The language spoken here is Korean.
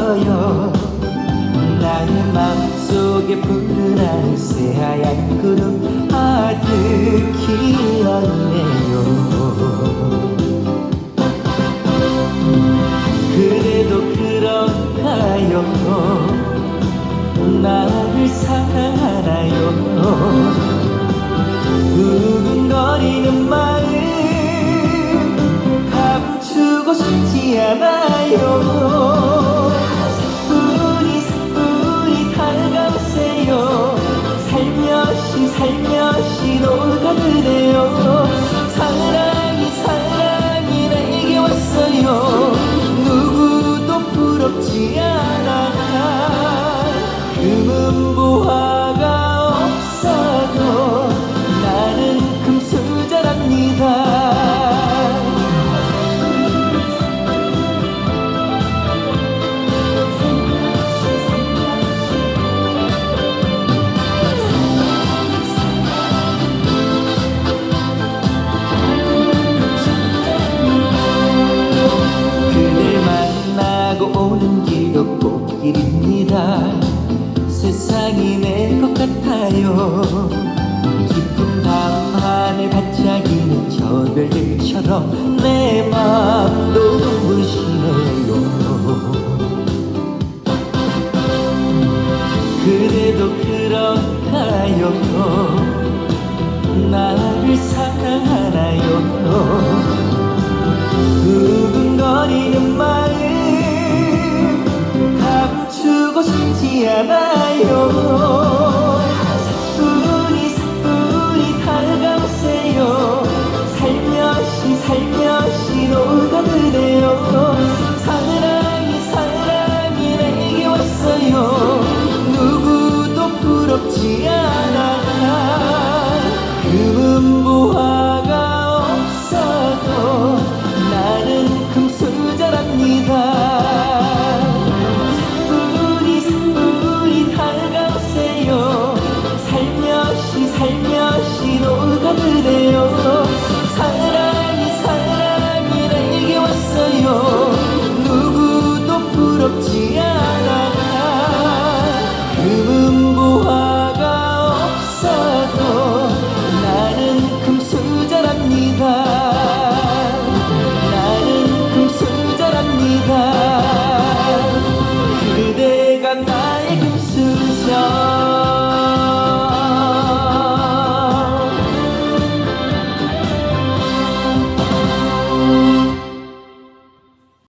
떠요. 나의 마음속에 푸른 하늘새 하얀 구름 아득히 얹네요. 그래도 그런가요? 나를 사랑하나요? 두근거리는 마음 감추고 싶지 않아요. 일입니다. 세상이 내 것 같아요. 깊은 밤하늘 반짝이는 저 별들처럼 내 맘도 눈부시네요. 그래도 그런가요? 나를 사랑하나요? 두근거리는 그대여 사랑이 사랑이 내게 왔어요. 누구도 부럽지 않아. 그는 무한 네가 나의 금수저